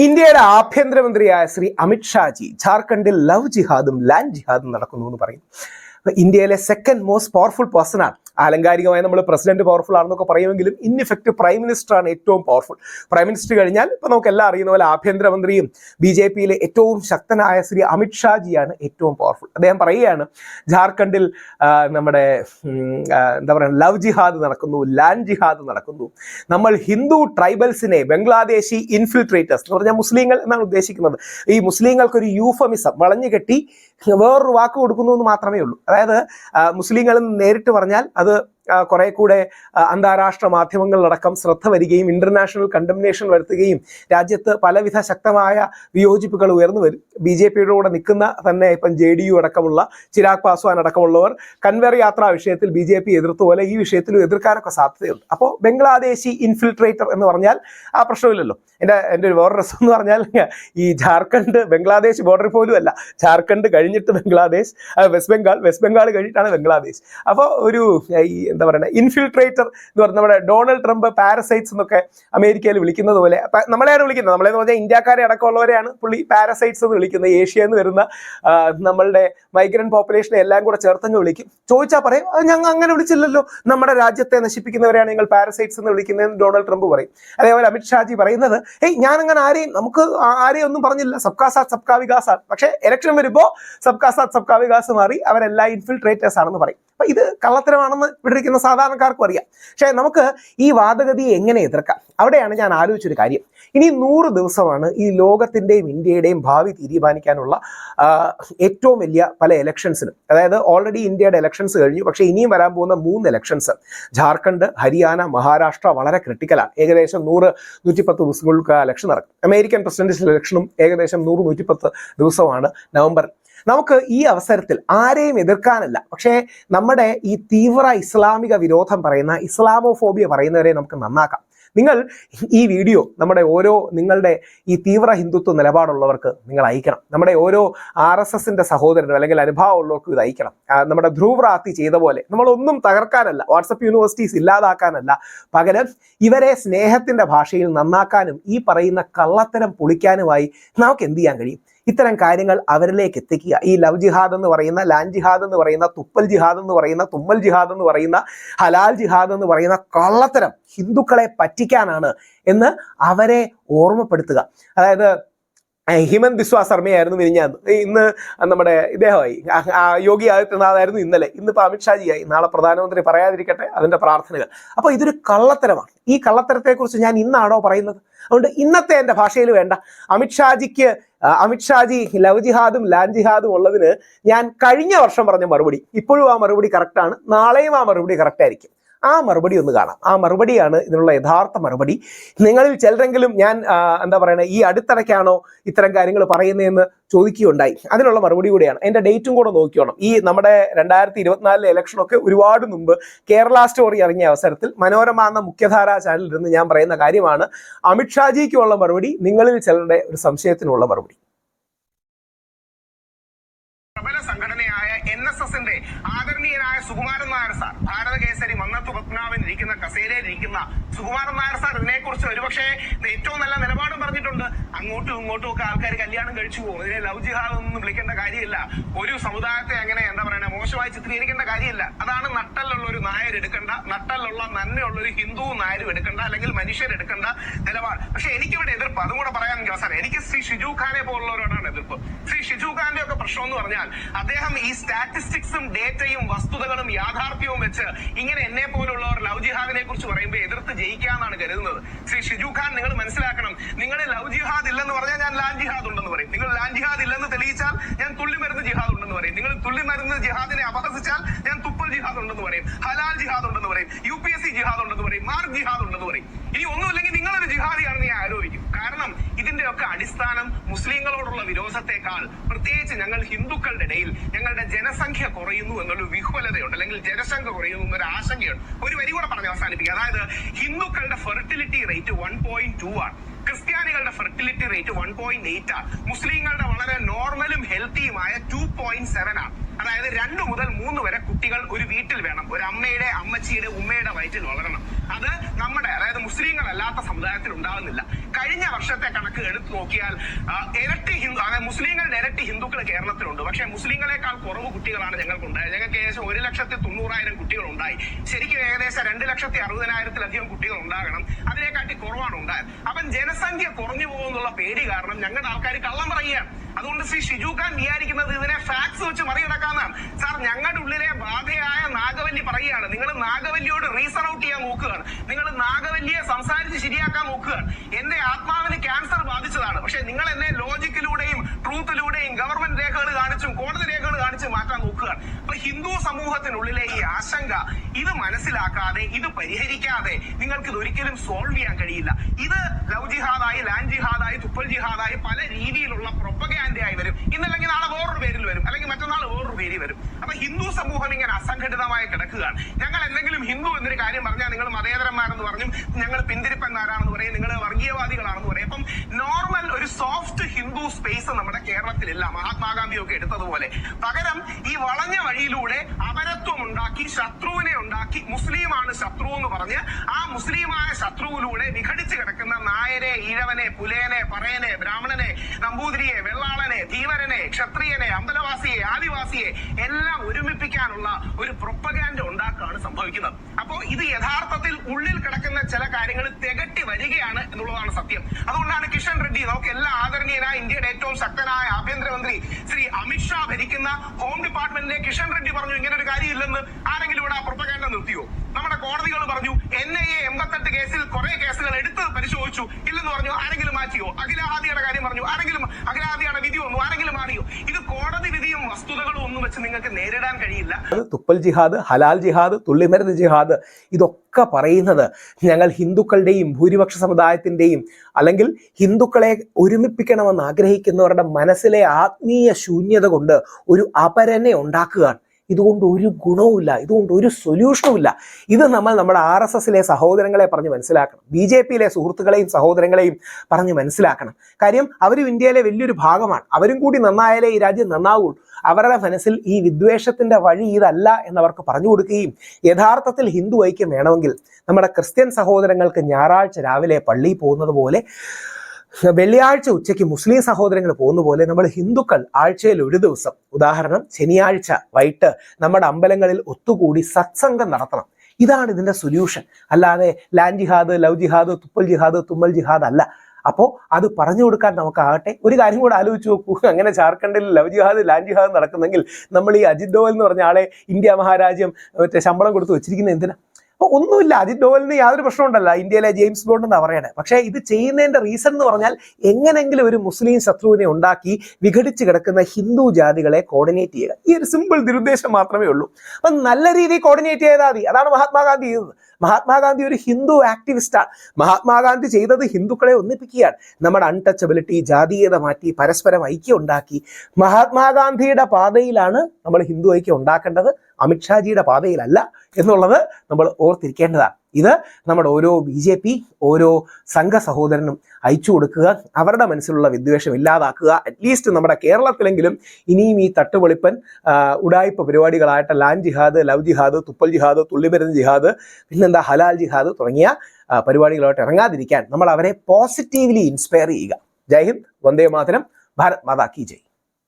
ഇന്ത്യയുടെ ആഭ്യന്തരമന്ത്രിയായ ശ്രീ അമിത് ഷാജി ജാർഖണ്ഡിൽ love ജിഹാദും land ജിഹാദും നടക്കുന്നു എന്ന് പറയും ഇന്ത്യയിലെ സെക്കൻഡ് മോസ്റ്റ് പവർഫുൾ പേഴ്സൺ ആണ് ആലങ്കാരികമായി നമ്മൾ പ്രസിഡന്റ് പവർഫുൾ ആണെന്നൊക്കെ പറയുമെങ്കിലും ഇൻ ഇഫക്റ്റ് പ്രൈം മിനിസ്റ്റർ ആണ് ഏറ്റവും പവർഫുൾ പ്രൈം മിനിസ്റ്റർ കഴിഞ്ഞാൽ ഇപ്പൊ നമുക്ക് എല്ലാം അറിയുന്ന പോലെ ആഭ്യന്തരമന്ത്രിയും ബി ജെ പിയിലെ ഏറ്റവും ശക്തനായ ശ്രീ അമിത് ഷാജിയാണ് ഏറ്റവും പവർഫുൾ അദ്ദേഹം പറയുകയാണ് ജാർഖണ്ഡിൽ നമ്മുടെ എന്താ പറയുക ലവ് ജിഹാദ് നടക്കുന്നു ലാൻഡ് ജിഹാദ് നടക്കുന്നു. നമ്മൾ ഹിന്ദു ട്രൈബൽസിനെ ബംഗ്ലാദേശി ഇൻഫിൽട്രേറ്റേഴ്സ് എന്ന് പറഞ്ഞാൽ മുസ്ലിങ്ങൾ എന്നാണ് ഉദ്ദേശിക്കുന്നത്. ഈ മുസ്ലിങ്ങൾക്കൊരു യൂഫമിസം വളഞ്ഞു കെട്ടി വേറൊരു വാക്ക് കൊടുക്കുന്നു എന്ന് മാത്രമേ ഉള്ളൂ. അതായത് മുസ്ലിങ്ങൾ നേരിട്ട് പറഞ്ഞാൽ അത് ആ, കുറെ കൂടെ അന്താരാഷ്ട്ര മാധ്യമങ്ങളിലടക്കം ശ്രദ്ധ വരികയും ഇന്റർനാഷണൽ കണ്ടംനേഷൻ വരുത്തുകയും രാജ്യത്ത് പലവിധ ശക്തമായ വിയോജിപ്പുകൾ ഉയർന്നു വരും. ബി ജെ പിയുടെ കൂടെ നിൽക്കുന്ന തന്നെ ഇപ്പം ജെ ഡി യു അടക്കമുള്ള ചിരാഗ് പാസ്വാൻ അടക്കമുള്ളവർ കൻവർ യാത്രാ വിഷയത്തിൽ ബി ജെ പി എതിർത്ത പോലെ ഈ വിഷയത്തിലും എതിർക്കാനൊക്കെ സാധ്യതയുണ്ട്. അപ്പോൾ ബംഗ്ലാദേശി ഇൻഫിൽട്രേറ്റർ എന്ന് പറഞ്ഞാൽ ആ പ്രശ്നമില്ലല്ലോ. എന്റെ എന്റെ ഒരു വേറെ രസം എന്ന് പറഞ്ഞാൽ ഈ ജാർഖണ്ഡ് ബംഗ്ലാദേശ് ബോർഡർ പോലും അല്ല. ജാർഖണ്ഡ് കഴിഞ്ഞിട്ട് ബംഗ്ലാദേശ് വെസ്റ്റ് ബംഗാൾ വെസ്റ്റ് ബംഗാൾ കഴിഞ്ഞിട്ടാണ് ബംഗ്ലാദേശ്. അപ്പോൾ ഒരു എന്താ പറയുക ഇൻഫിൽട്രേറ്റർ എന്ന് പറഞ്ഞ നമ്മുടെ ഡൊണാൾഡ് ട്രംപ് പാരസൈറ്റ്സ് എന്നൊക്കെ അമേരിക്കയിൽ വിളിക്കുന്നത് പോലെ. നമ്മളെയാണ് വിളിക്കുന്നത്. നമ്മളെന്ന് പറഞ്ഞാൽ ഇന്ത്യക്കാരെ അടക്കമുള്ളവരെയാണ് പുള്ളി പാരസൈറ്റ്സ് എന്ന് വിളിക്കുന്നത്. ഏഷ്യയിൽ നിന്ന് വരുന്ന നമ്മളുടെ മൈഗ്രന്റ് പോപ്പുലേഷനെ എല്ലാം കൂടെ ചേർത്തങ്ങ് വിളിക്കും. ചോദിച്ചാൽ പറയും "അത് ഞങ്ങൾ അങ്ങനെ വിളിച്ചില്ലല്ലോ. നമ്മുടെ രാജ്യത്തെ നശിപ്പിക്കുന്നവരെയാണ് നിങ്ങൾ പാരസൈറ്റ്സ് എന്ന് വിളിക്കുന്നതെന്ന് ഡൊണാൾഡ് ട്രംപ് പറയും. അതേപോലെ അമിത് ഷാജി പറയുന്നത് ഏയ് ഞാൻ അങ്ങനെ ആരെയും നമുക്ക് ആരെയും ഒന്നും പറഞ്ഞില്ല. സബ്കാ സാത്ത് സബ്കാ വികാസ് ആണ്. പക്ഷേ ഇലക്ഷൻ വരുമ്പോൾ സബ്കാ സാത്ത് സബ്കാ വികാസ് മാറി അവരെല്ലാം ഇൻഫിൽട്രേറ്റേഴ്സ് ആണെന്ന് പറയും. അപ്പൊ ഇത് കള്ളത്തരമാണെന്ന് ഇവിടെ ഇരിക്കുന്ന സാധാരണക്കാർക്കും അറിയാം. പക്ഷേ നമുക്ക് ഈ വാദഗതി എങ്ങനെ എതിർക്കാം? അവിടെയാണ് ഞാൻ ആലോചിച്ചൊരു കാര്യം. ഇനി നൂറ് ദിവസമാണ് ഈ ലോകത്തിന്റെയും ഇന്ത്യയുടെയും ഭാവി തീരുമാനിക്കാനുള്ള ഏറ്റവും വലിയ പല ഇലക്ഷൻസിനും അതായത് ഓൾറെഡി ഇന്ത്യയുടെ ഇലക്ഷൻസ് കഴിഞ്ഞു. പക്ഷേ ഇനിയും വരാൻ പോകുന്ന മൂന്ന് ഇലക്ഷൻസ് ജാർഖണ്ഡ് ഹരിയാന മഹാരാഷ്ട്ര വളരെ ക്രിട്ടിക്കലാണ് ഏകദേശം നൂറ് നൂറ്റിപ്പത്ത് ദിവസങ്ങൾക്ക് ഇലക്ഷൻ നടക്കും അമേരിക്കൻ പ്രസിഡന്റ് ഇലക്ഷനും ഏകദേശം നൂറ് നൂറ്റിപ്പത്ത് ദിവസമാണ് നവംബറിൽ നമുക്ക് ഈ അവസരത്തിൽ ആരെയും എതിർക്കാനല്ല. പക്ഷേ നമ്മുടെ ഈ തീവ്ര ഇസ്ലാമിക വിരോധം പറയുന്ന ഇസ്ലാമോഫോബിയ പറയുന്നവരെ നമുക്ക് നന്നാക്കാം. നിങ്ങൾ ഈ വീഡിയോ നമ്മുടെ ഓരോ നിങ്ങളുടെ ഈ തീവ്ര ഹിന്ദുത്വ നിലപാടുള്ളവർക്ക് നിങ്ങൾ അയക്കണം. നമ്മുടെ ഓരോ ആർ എസ് എസിന്റെ സഹോദരനും അല്ലെങ്കിൽ അനുഭവമുള്ളവർക്കും ഇത് അയക്കണം. നമ്മുടെ ധ്രുവ്രാത്തി ചെയ്ത പോലെ നമ്മളൊന്നും തകർക്കാനല്ല വാട്സപ്പ് യൂണിവേഴ്സിറ്റീസ് ഇല്ലാതാക്കാനല്ല. പകരം ഇവരെ സ്നേഹത്തിന്റെ ഭാഷയിൽ നന്നാക്കാനും ഈ പറയുന്ന കള്ളത്തരം പൊളിക്കാനുമായി നമുക്ക് എന്ത് ചെയ്യാൻ കഴിയും? ഇത്തരം കാര്യങ്ങൾ അവരിലേക്ക് എത്തിക്കുക. ഈ ലവ് ജിഹാദ് എന്ന് പറയുന്ന ലാൻഡ് ജിഹാദ് എന്ന് പറയുന്ന തുപ്പൽ ജിഹാദ് എന്ന് പറയുന്ന തുമ്മൽ ജിഹാദ് എന്ന് പറയുന്ന ഹലാൽ ജിഹാദ് എന്ന് പറയുന്ന കള്ളത്തരം ഹിന്ദുക്കളെ പറ്റിക്കാനാണ് എന്ന് അവരെ ഓർമ്മപ്പെടുത്തുക. അതായത് ഹിമന്ത് ബിസ്വാ ശർമ്മയായിരുന്നു മിനിഞ്ഞാന്ന്. ഇന്ന് നമ്മുടെ ഇദ്ദേഹമായി. യോഗി ആദിത്യനാഥായിരുന്നു ഇന്നലെ. ഇന്നിപ്പോൾ അമിത്ഷാജിയായി. നാളെ പ്രധാനമന്ത്രി പറയാതിരിക്കട്ടെ അതിന്റെ പ്രാർത്ഥനകൾ. അപ്പോൾ ഇതൊരു കള്ളത്തരമാണ്. ഈ കള്ളത്തരത്തെക്കുറിച്ച് ഞാൻ ഇന്നാണോ പറയുന്നത്? അതുകൊണ്ട് ഇന്നത്തെ എന്റെ ഭാഷയിൽ വേണ്ട. അമിത്ഷാജിക്ക് അമിത്ഷാജി ലവ് ജിഹാദും ലാൻ ജിഹാദും ഉള്ളതിന് ഞാൻ കഴിഞ്ഞ വർഷം പറഞ്ഞ മറുപടി. ഇപ്പോഴും ആ മറുപടി കറക്റ്റാണ് നാളെയും ആ മറുപടി കറക്റ്റ് ആയിരിക്കും. ആ മറുപടി ഒന്ന് കാണാം. ആ മറുപടിയാണ് ഇതിനുള്ള യഥാർത്ഥ മറുപടി. നിങ്ങളിൽ ചിലരെങ്കിലും ഞാൻ എന്താ പറയുന്നത് ഈ അടുത്തിടയ്ക്കാണോ ഇത്തരം കാര്യങ്ങൾ പറയുന്നതെന്ന് ചോദിക്കുകയുണ്ടായി. അതിനുള്ള മറുപടി കൂടിയാണ്. എന്റെ ഡേറ്റും കൂടെ നോക്കിയോണം ഈ നമ്മുടെ രണ്ടായിരത്തി ഇരുപത്തിനാലിലെ ഇലക്ഷനൊക്കെ ഒരുപാട് മുമ്പ് കേരള സ്റ്റോറി ഇറങ്ങിയ അവസരത്തിൽ മനോരമ എന്ന മുഖ്യധാരാ ചാനലിൽ ഇരുന്ന് ഞാൻ പറയുന്ന കാര്യമാണ്. അമിത്ഷാജിക്കുള്ള മറുപടി നിങ്ങളിൽ ചിലരുടെ ഒരു സംശയത്തിനുള്ള മറുപടി. പ്രബല സംഘടനയായ എൻ എസ് എസിന്റെ ആദരണീയനായ സുകുമാരൻ നായർ സാർ ഭാരത കേസരി മന്നത്ത് പത്മനാഭൻ ഇരിക്കുന്ന കസേരയിൽ ഇരിക്കുന്ന സുകുമാരൻ നായർ സാർ ഇതിനെക്കുറിച്ച് ഒരുപക്ഷെ ഏറ്റവും നല്ല നിലപാടും പറഞ്ഞിട്ടുണ്ട്. അങ്ങോട്ടും ഇങ്ങോട്ടും ഒക്കെ ആൾക്കാർ കല്യാണം കഴിച്ചു പോകും. ഇതിനെ ലവ് ജിഹാദ് ഒന്നും വിളിക്കേണ്ട കാര്യമില്ല. ഒരു സമുദായത്തെ അങ്ങനെ എന്താ പറയുക ചിത്രീകരിക്കേണ്ട കാര്യമില്ല. അതാണ് നട്ടലുള്ള ഒരു നായർ എടുക്കേണ്ട. നട്ടലുള്ള നന്മയുള്ള ഒരു ഹിന്ദു നായരും എടുക്കേണ്ട. അല്ലെങ്കിൽ മനുഷ്യരെടുക്കേണ്ട നിലപാട്. പക്ഷെ എനിക്കിവിടെ എതിർപ്പ്. അതും കൂടെ പറയാൻ അവസാനം എനിക്ക് ശ്രീ ഷിജു ഖാനെ പോലുള്ളവരോടാണ് എതിർപ്പ്. ശ്രീ ഷിജു ഖാന്റെ ഒക്കെ പ്രശ്നം എന്ന് പറഞ്ഞാൽ അദ്ദേഹം ഈ സ്റ്റാറ്റിസ്റ്റിക്സും ഡേറ്റയും വസ്തുതകളും യാഥാർത്ഥ്യവും വെച്ച് ഇങ്ങനെ എന്നെ പോലുള്ളവർ ലവ് ജിഹാദിനെ കുറിച്ച് പറയുമ്പോൾ എതിർത്ത് ജയിക്കാന്നാണ് കരുതുന്നത്. ശ്രീ ഷിജു ഖാൻ നിങ്ങൾ മനസ്സിലാക്കണം. നിങ്ങൾ ലവ് ജിഹാദ് ഇല്ലെന്ന് പറഞ്ഞാൽ ഞാൻ ലാൻ ജിഹാദ് ഉണ്ടെന്ന് പറയും. നിങ്ങൾ ലാൻ ജിഹാദ് ഇല്ലെന്ന് തെളിയിച്ചാൽ ഞാൻ തുള്ളിമരുന്ന് ജിഹാദ് ഉണ്ടെന്ന് പറയും. നിങ്ങൾ തുള്ളി മരുന്ന് ജിഹാദിനെ അപഹസിച്ചാൽ ഞാൻ തുപ്പൽ ജിഹാദ് ഉണ്ടെന്ന് പറയും. ഹലാൽ ജിഹാദ് ഉണ്ടെന്ന് പറയും. യു പി എസ് സി ജിഹാദ് ഉണ്ടെന്ന് പറയും. മാർക്ക് ജിഹാദ് ഉണ്ടെന്ന് പറയും. ഇനി ഒന്നുമില്ലെങ്കിൽ നിങ്ങളൊരു ജിഹാദിയാണെന്ന് ഞാൻ ആരോപിക്കും. കാരണം ഇതിന്റെ ഒക്കെ അടിസ്ഥാനം മുസ്ലിങ്ങളോടുള്ള വിരോധത്തെക്കാൾ പ്രത്യേകിച്ച് ഞങ്ങൾ ഹിന്ദുക്കളുടെ ഇടയിൽ ഞങ്ങളുടെ ജനസംഖ്യ കുറയുന്നു എന്നൊരു വിഹ്വലതയുണ്ട്. അല്ലെങ്കിൽ ജനസംഖ്യ കുറയുന്നു എന്നൊരു ആശങ്കയുണ്ട്. ഒരു വരി കൂടെ പറഞ്ഞ് അവസാനിപ്പിക്കുക അതായത് ഹിന്ദുക്കളുടെ fertility rate one point two ആണ്. ക്രിസ്ത്യാനികളുടെ fertility rate one point eight ആണ്. മുസ്ലിങ്ങളുടെ വളരെ നോർമലും ഹെൽത്തിയുമായ ടു പോയിന്റ് സെവൻ ആണ്. അതായത് രണ്ടു മുതൽ മൂന്ന് വരെ കുട്ടികൾ ഒരു വീട്ടിൽ വേണം. ഒരു അമ്മയുടെ അമ്മച്ചിയുടെ ഉമ്മയുടെ വയറ്റിൽ വളരണം. അത് നമ്മുടെ അതായത് മുസ്ലിങ്ങളല്ലാത്ത സമുദായത്തിൽ ഉണ്ടാകുന്നില്ല കഴിഞ്ഞ വർഷത്തെ കണക്ക് എടുത്തു നോക്കിയാൽ ഇരട്ടി ഹിന്ദു അതായത് മുസ്ലിങ്ങളുടെ ഇരട്ടി ഹിന്ദുക്കൾ കേരളത്തിലുണ്ട്. പക്ഷേ മുസ്ലിങ്ങളെക്കാൾ കുറവ് കുട്ടികളാണ് ഞങ്ങൾക്ക് ഉണ്ടായത് ഞങ്ങൾക്ക് ഏകദേശം ഒരു ലക്ഷത്തി തൊണ്ണൂറായിരം കുട്ടികൾ ഉണ്ടായി ശരിക്കും ഏകദേശം രണ്ട് ലക്ഷത്തി അറുപതിനായിരത്തിലധികം കുട്ടികൾ ഉണ്ടാകണം. അതിനെക്കാട്ടി കുറവാണ് ഉണ്ടായത്. അപ്പം ജനസംഖ്യ കുറഞ്ഞു പോകുന്നുള്ള പേടി കാരണം ഞങ്ങളുടെ ആൾക്കാർ കള്ളം പറയുകയാണ്. അതുകൊണ്ട് ശ്രീ ഷിജു ഖാൻ വിചാരിക്കുന്നത് ഇതിനെ ഫാക്സ് വെച്ച് മറികടക്കാന്നാണ് സാർ ഞങ്ങളുടെ ഉള്ളിലെ ബാധയായ നാഗവല്ലി പറയുകയാണ്. നിങ്ങൾ നാഗവല്ലിയോട് റീസൺ ഔട്ട് ചെയ്യാൻ നോക്കുകയാണ്. നിങ്ങൾ നാഗവല്ലിയെ സംസാരിച്ച് ശരിയാക്കാൻ നോക്കുകയാണ്. എന്റെ ആത്മാവിന് ക്യാൻസർ ബാധിച്ചതാണ്. പക്ഷെ നിങ്ങൾ എന്നെ ലോജിക്കിലൂടെയും ട്രൂത്തിലൂടെയും ഗവൺമെന്റ് രേഖകൾ കാണിച്ചും കോടതി രേഖകൾ കാണിച്ചും മാറ്റാൻ നോക്കുകയാണ്. അപ്പൊ ഹിന്ദു സമൂഹത്തിനുള്ളിലെ ഈ ആശങ്ക ഇത് മനസ്സിലാക്കാതെ ഇത് പരിഹരിക്കാതെ നിങ്ങൾക്ക് ഇത് ഒരിക്കലും സോൾവ് ചെയ്യാൻ കഴിയില്ല. ഇത് ലവ് ജിഹാദായി ലാൻഡ് ജിഹാദായി തുപ്പൽ ജിഹാദായി പല രീതിയിലുള്ള പ്രൊപ്പഗാൻഡയായി വരും ഇന്നല്ലെങ്കിൽ നാളെ വേറൊരു പേരിൽ വരും അല്ലെങ്കിൽ മറ്റന്നാൾ വേറൊരു പേരിൽ വരും അപ്പൊ ഹിന്ദു സമൂഹം ഇങ്ങനെ അസംഘടിതമായി കിടക്കുകയാണ് ഞങ്ങൾ എന്തെങ്കിലും ഹിന്ദു എന്നൊരു കാര്യം പറഞ്ഞാൽ നിങ്ങൾ മതേതരന്മാരെന്ന് പറഞ്ഞും ഞങ്ങൾ പിന്തിരിപ്പന്മാരാണെന്ന് പറയും. നിങ്ങൾ വർഗീയവാദികളാണെന്ന് പറയും. അപ്പം നോർമൽ ഒരു സോഫ്റ്റ് ഹിന്ദു സ്പേസ് നമ്മുടെ കേരളത്തിലില്ല മഹാത്മാഗാന്ധി ഒക്കെ എടുത്തതുപോലെ. പകരം ഈ വളഞ്ഞ വഴിയിലൂടെ അപരത്വം ഉണ്ടാക്കി ശത്രുവിനെ ഉണ്ടാക്കി മുസ്ലിമാണ് ശത്രു എന്ന് പറഞ്ഞ് ആ മുസ്ലിമായ ശത്രുവിലൂടെ വിഘടിച്ചു കിടക്കുന്ന നായരെ ഈഴവനെ പുലേനെ പറയനെ ബ്രാഹ്മണനെ നമ്പൂതിരിയെ വെള്ളാളനെ ധീവരനെ ക്ഷത്രിയനെ അമ്പലവാസിയെ ആദിവാസിയെ എല്ലാം ഒരുമിപ്പിക്കാനുള്ള ഒരു പ്രൊപ്പഗാൻഡ് ഉണ്ടാക്കുകയാണ് സംഭവിക്കുന്നത്. അപ്പോ ഇത് യഥാർത്ഥത്തിൽ ഉള്ളിൽ കിടക്കുന്ന ചില കാര്യങ്ങൾ തികട്ടി വരികയാണ് എന്നുള്ളതാണ് സത്യം. അതുകൊണ്ടാണ് കിഷൻ റെഡ്ഡി നമുക്ക് എല്ലാ ആദരണീയനായ ഇന്ത്യയുടെ ഏറ്റവും ശക്തനായ ആഭ്യന്തരമന്ത്രി ശ്രീ അമിത്ഷാ ഭരിക്കുന്ന ഹോം ഡിപ്പാർട്ട്മെന്റിലെ കിഷൻ റെഡ്ഡി പറഞ്ഞു ഇങ്ങനെ ഒരു കാര്യമില്ലെന്ന് ആരെങ്കിലും ഇവിടെ ആ പ്രൊപ്പഗാൻഡ നിർത്തിയോ? നമ്മുടെ കോടതികൾ പറഞ്ഞു എൻ ഐ എ എൺപത്തെട്ട് കേസിൽ കുറെ കേസുകൾ എടുത്ത് പരിശോധിച്ചു. ഇല്ലെന്ന് പറഞ്ഞു ആരെങ്കിലും മാറ്റിയോ? അഖിലാദിയുടെ കാര്യം പറഞ്ഞു ആരെങ്കിലും അഖിലാദിയുടെ വിധി വന്നു ആരെങ്കിലും മാറിയോ? ഇത് കോടതി വിധിയും വസ്തുതകളും ഒന്നും വെച്ച് നിങ്ങൾക്ക് നേരിടാൻ കഴിയില്ല. തുപ്പൽ ജിഹാദ് ഹലാൽ ജിഹാദ് തുള്ളിമരുന്ന് ജിഹാദ് ഇതൊക്കെ പറയുന്നത് ഞങ്ങൾ ഹിന്ദുക്കളുടെയും ഭൂരിപക്ഷ സമുദായത്തിന്റെയും അല്ലെങ്കിൽ ഹിന്ദുക്കളെ ഒരുമിപ്പിക്കണമെന്ന് ആഗ്രഹിക്കുന്നവരുടെ മനസ്സിലെ ആത്മീയ ശൂന്യത കൊണ്ട് ഒരു അപരനെ ഉണ്ടാക്കുകയാണ്. ഇതുകൊണ്ട് ഒരു ഗുണവുമില്ല ഇതുകൊണ്ട് ഒരു സൊല്യൂഷനും ഇല്ല ഇത് നമ്മൾ നമ്മുടെ ആർ എസ് എസിലെ സഹോദരങ്ങളെ പറഞ്ഞ് മനസ്സിലാക്കണം. ബി ജെ പിയിലെ സുഹൃത്തുക്കളെയും സഹോദരങ്ങളെയും പറഞ്ഞ് മനസ്സിലാക്കണം. കാര്യം അവരും ഇന്ത്യയിലെ വലിയൊരു ഭാഗമാണ്. അവരും കൂടി നന്നായാലേ ഈ രാജ്യം നന്നാവുള്ളൂ. അവരുടെ മനസ്സിൽ ഈ വിദ്വേഷത്തിന്റെ വഴി ഇതല്ല എന്നവർക്ക് പറഞ്ഞു കൊടുക്കുകയും യഥാർത്ഥത്തിൽ ഹിന്ദു ഐക്യം വേണമെങ്കിൽ നമ്മുടെ ക്രിസ്ത്യൻ സഹോദരങ്ങൾക്ക് ഞായറാഴ്ച രാവിലെ പള്ളിയിൽ പോകുന്നത് പോലെ വെള്ളിയാഴ്ച ഉച്ചയ്ക്ക് മുസ്ലിം സഹോദരങ്ങൾ പോകുന്ന പോലെ നമ്മൾ ഹിന്ദുക്കൾ ആഴ്ചയിൽ ഒരു ദിവസം ഉദാഹരണം ശനിയാഴ്ച വൈകിട്ട് നമ്മുടെ അമ്പലങ്ങളിൽ ഒത്തുകൂടി സത്സംഗം നടത്തണം. ഇതാണ് ഇതിന്റെ സൊല്യൂഷൻ അല്ലാതെ ലാൻഡ് ജിഹാദ് ലവ് ജിഹാദ് തുപ്പൽ ജിഹാദ് തുമ്മൽ ജിഹാദ് അല്ല. അപ്പോൾ അത് പറഞ്ഞു കൊടുക്കാൻ നമുക്കാകട്ടെ. ഒരു കാര്യം കൂടെ ആലോചിച്ച് നോക്കൂ. അങ്ങനെ ജാർഖണ്ഡിൽ ലവ് ജിഹാദ് ലാൻഡ് ജിഹാദ് നടക്കുന്നെങ്കിൽ നമ്മൾ ഈ അജിത് ഡോവൽ എന്ന് പറഞ്ഞ ആളെ ഇന്ത്യ മഹാരാജ്യം മറ്റേ ശമ്പളം കൊടുത്ത് വെച്ചിരിക്കുന്നത് എന്തിനാ? അപ്പോൾ ഒന്നുമില്ല. അജിത് ഡോവലിന് യാതൊരു പ്രശ്നം ഉണ്ടല്ല ഇന്ത്യയിലെ ജെയിംസ് ബോണ്ട് എന്നാ പറയണേ. പക്ഷേ ഇത് ചെയ്യുന്നതിന്റെ റീസൺ എന്ന് പറഞ്ഞാൽ എങ്ങനെങ്കിലും ഒരു മുസ്ലിം ശത്രുവിനെ ഉണ്ടാക്കി വിഘടിച്ച് കിടക്കുന്ന ഹിന്ദു ജാതികളെ കോർഡിനേറ്റ് ചെയ്യുക. ഈ ഒരു സിമ്പിൾ ദുരുദ്ദേശം മാത്രമേ ഉള്ളൂ. അപ്പം നല്ല രീതിയിൽ കോർഡിനേറ്റ് ചെയ്താൽ മതി. അതാണ് മഹാത്മാഗാന്ധി ചെയ്തത്. മഹാത്മാഗാന്ധി ഒരു ഹിന്ദു ആക്ടിവിസ്റ്റാണ് മഹാത്മാഗാന്ധി ചെയ്തത് ഹിന്ദുക്കളെ ഒന്നിപ്പിക്കുകയാണ്. നമ്മുടെ അൺടച്ചബിലിറ്റി ജാതീയത മാറ്റി പരസ്പരം ഐക്യം ഉണ്ടാക്കി മഹാത്മാഗാന്ധിയുടെ പാതയിലാണ് നമ്മൾ ഹിന്ദു ഐക്യം ഉണ്ടാക്കേണ്ടത്. അമിത്ഷാജിയുടെ പാതയിലല്ല എന്നുള്ളത് നമ്മൾ ഓർത്തിരിക്കേണ്ടതാണ്. ഇത് നമ്മുടെ ഓരോ ബി ജെ പി ഓരോ സംഘ സഹോദരനും അയച്ചു കൊടുക്കുക അവരുടെ മനസ്സിലുള്ള വിദ്വേഷം ഇല്ലാതാക്കുക അറ്റ്ലീസ്റ്റ് നമ്മുടെ കേരളത്തിലെങ്കിലും ഇനിയും ഈ തട്ടുപൊളിപ്പൻ ഉടായ്പ പരിപാടികളായിട്ട് ലാൻ ജിഹാദ് ലവ് ജിഹാദ് തുപ്പൽ ജിഹാദ് തുള്ളിമരുന്ന് ജിഹാദ് പിന്നെന്താ ഹലാൽ ജിഹാദ് തുടങ്ങിയ പരിപാടികളായിട്ട് ഇറങ്ങാതിരിക്കാൻ നമ്മൾ അവരെ പോസിറ്റീവ്ലി ഇൻസ്പയർ ചെയ്യുക. ജയ് ഹിന്ദ് വന്ദേ മാതരം ഭാരത് മാതാ കി ജയ്.